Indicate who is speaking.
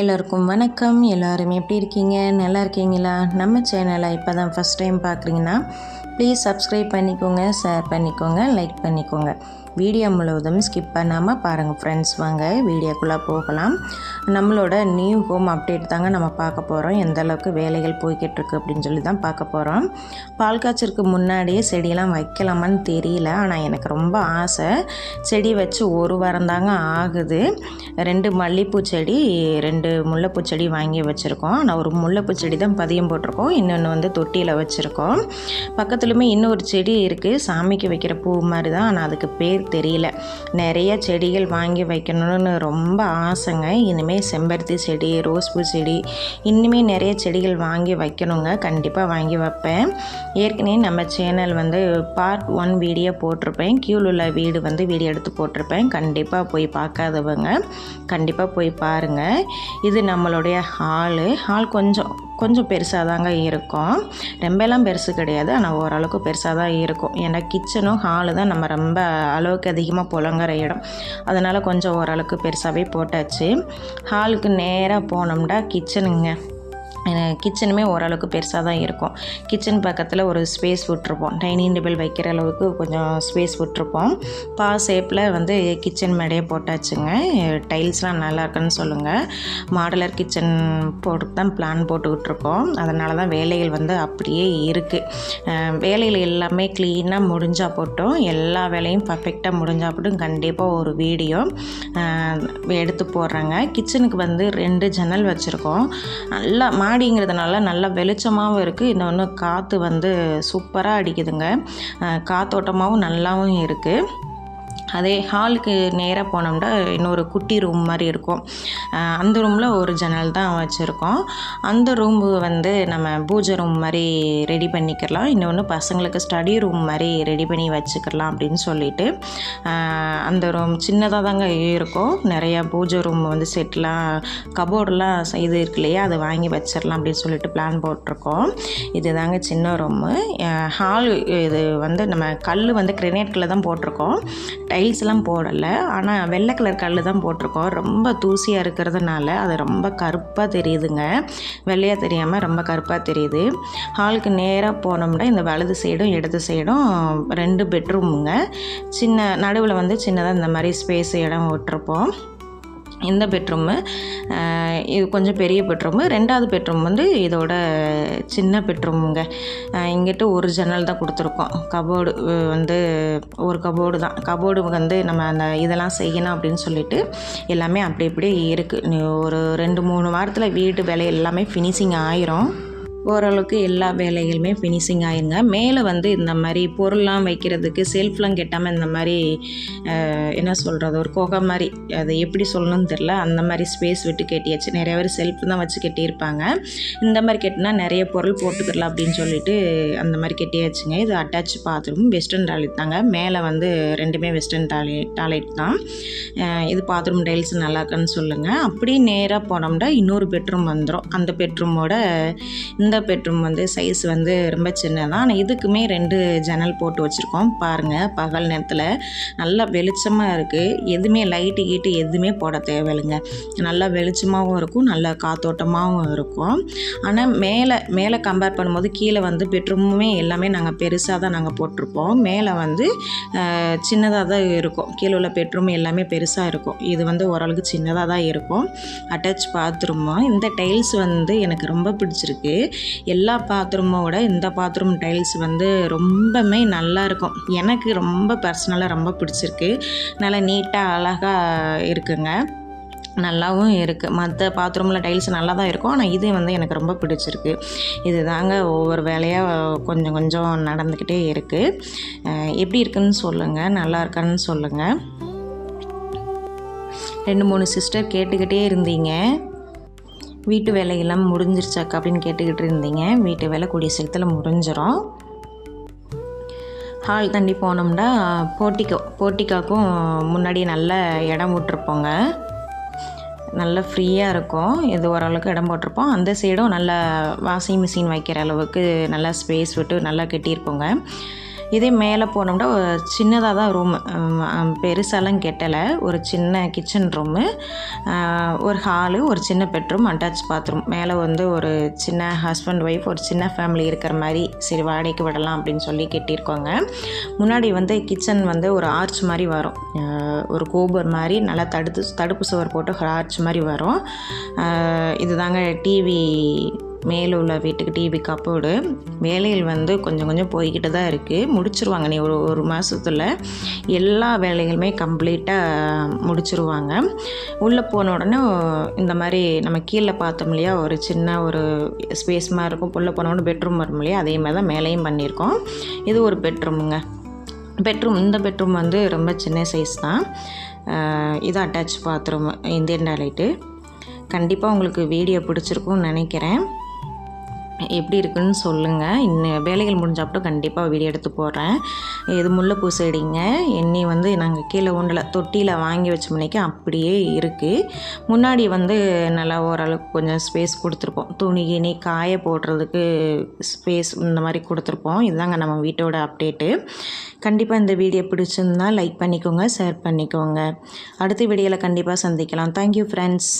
Speaker 1: எல்லாருக்கும் வணக்கம் எல்லாருமே எப்படி இருக்கீங்க நல்லா இருக்கீங்களா நம்ம சேனலை இப்போ தான் ஃபஸ்ட் டைம் பார்க்குறீங்கன்னா ப்ளீஸ் சப்ஸ்கிரைப் பண்ணிக்கோங்க ஷேர் பண்ணிக்கோங்க லைக் பண்ணிக்கோங்க வீடியோ முழுவதும் ஸ்கிப் பண்ணாமல் பாருங்கள் ஃப்ரெண்ட்ஸ் வாங்க வீடியோக்குள்ளே போகலாம் நம்மளோட நியூ ஹோம் அப்டேட் தாங்க நம்ம பார்க்க போகிறோம் எந்த அளவுக்கு வேலைகள் போய்கிட்டு இருக்குது அப்படின்னு சொல்லி தான் பார்க்க போகிறோம் பால் காய்ச்சலுக்கு முன்னாடியே செடியெல்லாம் வைக்கலாமான்னு தெரியல ஆனால் எனக்கு ரொம்ப ஆசை செடி வச்சு ஒரு வாரம் தாங்க ஆகுது ரெண்டு மல்லிப்பூ செடி ரெண்டு முல்லைப்பூ செடி வாங்கி வச்சுருக்கோம் ஆனால் ஒரு முல்லைப்பூ செடி தான் பதியம் போட்டிருக்கோம் இன்னொன்று வந்து தொட்டியில் வச்சுருக்கோம் பக்கத்துலேயுமே இன்னொரு செடி இருக்குது சாமிக்கு வைக்கிற பூ மாதிரி தான் ஆனால் அதுக்கு பேர் தெரியல நிறைய செடிகள் வாங்கி வைக்கணும்னு ரொம்ப ஆசைங்க இனிமேல் செம்பருத்தி செடி ரோஸ்பூ செடி இனிமேல் நிறைய செடிகள் வாங்கி வைக்கணுங்க கண்டிப்பாக வாங்கி வைப்பேன் ஏற்கனவே நம்ம சேனல் வந்து பார்ட் ஒன் வீடியோ போட்டிருப்பேன் கீழ் உள்ள வீடு வந்து வீடியோ எடுத்து போட்டிருப்பேன் கண்டிப்பாக போய் பார்க்காதவங்க கண்டிப்பாக போய் பாருங்கள் இது நம்மளுடைய ஹாலு ஹால் கொஞ்சம் கொஞ்சம் பெருசாக தாங்க இருக்கும் ரொம்பலாம் பெருசு கிடையாது ஆனால் ஓரளவுக்கு பெருசாக தான் இருக்கும் ஏன்னா கிச்சனும் ஹாலு தான் நம்ம ரொம்ப அளவுக்கு அதிகமாக புலங்குற இடம் அதனால் கொஞ்சம் ஓரளவுக்கு பெருசாகவே போட்டாச்சு ஹாலுக்கு நேராக போனோம்னா கிச்சனுங்க கிச்சனுமே ஓரளவுக்கு பெருசாக தான் இருக்கும் கிச்சன் பக்கத்தில் ஒரு ஸ்பேஸ் விட்டுருப்போம் டைனிங் டேபிள் வைக்கிற அளவுக்கு கொஞ்சம் ஸ்பேஸ் விட்டுருப்போம் பா ஷேப்பில் வந்து கிச்சன் மேடையே போட்டாச்சுங்க டைல்ஸ்லாம் நல்லா இருக்குன்னு சொல்லுங்கள் மாடலர் கிச்சன் போட்டு தான் பிளான் போட்டுக்கிட்டு இருக்கோம் அதனால தான் வேலைகள் வந்து அப்படியே இருக்குது வேலைகள் எல்லாமே க்ளீனாக முடிஞ்சால் போட்டும் எல்லா வேலையும் பர்ஃபெக்டாக முடிஞ்சால் போட்டும் கண்டிப்பாக ஒரு வீடியோ எடுத்து போடுறாங்க கிச்சனுக்கு வந்து ரெண்டு ஜன்னல் வச்சுருக்கோம் நல்லா மாடி மாடிங்கிறதுனால நல்லா வெளிச்சமாகவும் இருக்குது இன்னொன்று காற்று வந்து சூப்பராக அடிக்குதுங்க காத்தோட்டமாகவும் நல்லாவும் இருக்குது அதே ஹாலுக்கு நேராக போனோம்னா இன்னொரு குட்டி ரூம் மாதிரி இருக்கும் அந்த ரூமில் ஒரு ஜன்னல் தான் வச்சுருக்கோம் அந்த ரூம்பு வந்து நம்ம பூஜை ரூம் மாதிரி ரெடி பண்ணிக்கலாம் இன்னொன்று பசங்களுக்கு ஸ்டடி ரூம் மாதிரி ரெடி பண்ணி வச்சுக்கலாம் அப்படின்னு சொல்லிட்டு அந்த ரூம் சின்னதாக தாங்க இருக்கும் நிறையா பூஜை ரூம் வந்து செட்டெலாம் கபோர்டெலாம் இது இருக்கு இல்லையா அதை வாங்கி வச்சிடலாம் அப்படின்னு சொல்லிட்டு பிளான் போட்டிருக்கோம் இது தாங்க சின்ன ரூம்மு ஹால் இது வந்து நம்ம கல் வந்து கிரெனேட்குள்ளே தான் போட்டிருக்கோம் டைல்ஸ்லாம் போடலை ஆனால் வெள்ளை கலர் கல் தான் போட்டிருக்கோம் ரொம்ப தூசியாக இருக்கிறதுனால அது ரொம்ப கருப்பாக தெரியுதுங்க வெள்ளையாக தெரியாமல் ரொம்ப கருப்பாக தெரியுது ஹாலுக்கு நேராக போனோம்னா இந்த வலது சைடும் இடது சைடும் ரெண்டு பெட்ரூமுங்க சின்ன நடுவில் வந்து சின்னதாக இந்த மாதிரி ஸ்பேஸ் இடம் விட்டுருப்போம் இந்த பெட்ரூமு இது கொஞ்சம் பெரிய பெட்ரூமு ரெண்டாவது பெட்ரூம் வந்து இதோட சின்ன பெட்ரூமுங்க இங்கிட்டு ஒரு ஜன்னல் தான் கொடுத்துருக்கோம் கபோர்டு வந்து ஒரு கபோர்டு தான் கபோர்டு வந்து நம்ம அந்த இதெல்லாம் செய்யணும் அப்படின்னு சொல்லிட்டு எல்லாமே அப்படி இப்படி இருக்குது ஒரு ரெண்டு மூணு வாரத்தில் வீட்டு வேலை எல்லாமே ஃபினிஷிங் ஆயிரும் ஓரளவுக்கு எல்லா வேலைகளுமே ஃபினிஷிங் ஆயிருங்க மேலே வந்து இந்த மாதிரி பொருள்லாம் வைக்கிறதுக்கு செல்ஃப்லாம் கெட்டாமல் இந்த மாதிரி என்ன சொல்கிறது ஒரு குகை மாதிரி அது எப்படி சொல்லணும்னு தெரில அந்த மாதிரி ஸ்பேஸ் விட்டு கெட்டியாச்சு நிறைய பேர் செல்ஃப் தான் வச்சு கெட்டியிருப்பாங்க இந்த மாதிரி கெட்டினா நிறைய பொருள் போட்டுக்கலாம் அப்படின்னு சொல்லிட்டு அந்த மாதிரி கெட்டியாச்சுங்க இது அட்டாச் பாத்ரூம் வெஸ்டர்ன் டாய்லெட் தாங்க மேலே வந்து ரெண்டுமே வெஸ்டர்ன் டாய்லெட் டாய்லெட் தான் இது பாத்ரூம் டைல்ஸ் நல்லா இருக்குன்னு சொல்லுங்கள் அப்படியே நேராக போனோம்னா இன்னொரு பெட்ரூம் வந்துடும் அந்த பெட்ரூமோட இந்த இந்த பெட்ரூம் வந்து சைஸ் வந்து ரொம்ப சின்னதான் ஆனால் இதுக்குமே ரெண்டு ஜன்னல் போட்டு வச்சுருக்கோம் பாருங்கள் பகல் நேரத்தில் நல்லா வெளிச்சமாக இருக்குது எதுவுமே லைட்டு கீட்டு எதுவுமே போட தேவையில்லைங்க நல்லா வெளிச்சமாகவும் இருக்கும் நல்லா காத்தோட்டமாகவும் இருக்கும் ஆனால் மேலே மேலே கம்பேர் பண்ணும்போது கீழே வந்து பெட்ரூமுமே எல்லாமே நாங்கள் பெருசாக தான் நாங்கள் போட்டிருப்போம் மேலே வந்து சின்னதாக தான் இருக்கும் கீழே உள்ள பெட்ரூம் எல்லாமே பெருசாக இருக்கும் இது வந்து ஓரளவுக்கு சின்னதாக தான் இருக்கும் அட்டாச் பாத்ரூமும் இந்த டைல்ஸ் வந்து எனக்கு ரொம்ப பிடிச்சிருக்கு எல்லா பாத்ரூமோட இந்த பாத்ரூம் டைல்ஸ் வந்து ரொம்பவுமே நல்லாயிருக்கும் எனக்கு ரொம்ப பர்சனலாக ரொம்ப பிடிச்சிருக்கு நல்லா நீட்டாக அழகாக இருக்குங்க நல்லாவும் இருக்குது மற்ற பாத்ரூமில் டைல்ஸ் நல்லா தான் இருக்கும் ஆனால் இது வந்து எனக்கு ரொம்ப பிடிச்சிருக்கு இது தாங்க ஒவ்வொரு வேலையாக கொஞ்சம் கொஞ்சம் நடந்துக்கிட்டே இருக்குது எப்படி இருக்குன்னு சொல்லுங்கள் நல்லா இருக்கான்னு சொல்லுங்கள் ரெண்டு மூணு சிஸ்டர் கேட்டுக்கிட்டே இருந்தீங்க வீட்டு வேலையெல்லாம் முடிஞ்சிருச்சாக்கா அப்படின்னு கேட்டுக்கிட்டு இருந்தீங்க வீட்டு வேலை கூடிய சீக்கிரத்தில் முடிஞ்சிடும் ஹால் தண்டி போனோம்னா போர்ட்டிக்கோ போட்டிக்காக்கும் முன்னாடி நல்ல இடம் விட்டுருப்போங்க நல்ல ஃப்ரீயாக இருக்கும் இது ஓரளவுக்கு இடம் போட்டிருப்போம் அந்த சைடும் நல்லா வாஷிங் மிஷின் வைக்கிற அளவுக்கு நல்லா ஸ்பேஸ் விட்டு நல்லா கட்டியிருப்போங்க இதே மேலே போனோம்னா சின்னதாக தான் ரூம் பெருசாலாம் கெட்டலை ஒரு சின்ன கிச்சன் ரூமு ஒரு ஹாலு ஒரு சின்ன பெட்ரூம் அட்டாச் பாத்ரூம் மேலே வந்து ஒரு சின்ன ஹஸ்பண்ட் ஒய்ஃப் ஒரு சின்ன ஃபேமிலி இருக்கிற மாதிரி சரி வாடகைக்கு விடலாம் அப்படின்னு சொல்லி கெட்டியிருக்கோங்க முன்னாடி வந்து கிச்சன் வந்து ஒரு ஆர்ச் மாதிரி வரும் ஒரு கோபர் மாதிரி நல்லா தடுத்து தடுப்பு சுவர் போட்டு ஒரு ஆர்ச் மாதிரி வரும் இதுதாங்க டிவி மேலே உள்ள வீட்டுக்கு டிவி கப்போடு வேலையில் வந்து கொஞ்சம் கொஞ்சம் போய்கிட்டு தான் இருக்குது முடிச்சிருவாங்க நீ ஒரு ஒரு மாதத்தில் எல்லா வேலைகளுமே கம்ப்ளீட்டாக முடிச்சிருவாங்க உள்ளே போன உடனே இந்த மாதிரி நம்ம கீழே பார்த்தோம் இல்லையா ஒரு சின்ன ஒரு ஸ்பேஸ் மாதிரி இருக்கும் உள்ளே போன உடனே பெட்ரூம் வரும் இல்லையா அதே மாதிரி தான் மேலேயும் பண்ணியிருக்கோம் இது ஒரு பெட்ரூமுங்க பெட்ரூம் இந்த பெட்ரூம் வந்து ரொம்ப சின்ன சைஸ் தான் இது அட்டாச் பாத்ரூம் இந்தியன் டாய்லெட்டு கண்டிப்பாக உங்களுக்கு வீடியோ பிடிச்சிருக்கும்னு நினைக்கிறேன் எப்படி இருக்குன்னு சொல்லுங்கள் இன்னும் வேலைகள் முடிஞ்சாப்பட்டும் கண்டிப்பாக வீடியோ எடுத்து போடுறேன் இது முல்லைப்பூ செடிங்க எண்ணெய் வந்து நாங்கள் கீழே உண்டில் தொட்டியில் வாங்கி வச்ச மணிக்கு அப்படியே இருக்குது முன்னாடி வந்து நல்லா ஓரளவுக்கு கொஞ்சம் ஸ்பேஸ் கொடுத்துருப்போம் துணி கிணி காய போடுறதுக்கு ஸ்பேஸ் இந்த மாதிரி கொடுத்துருப்போம் இதுதாங்க நம்ம வீட்டோட அப்டேட்டு கண்டிப்பாக இந்த வீடியோ பிடிச்சிருந்தால் லைக் பண்ணிக்கோங்க ஷேர் பண்ணிக்கோங்க அடுத்த வீடியோவில் கண்டிப்பாக சந்திக்கலாம் தேங்க்யூ ஃப்ரெண்ட்ஸ்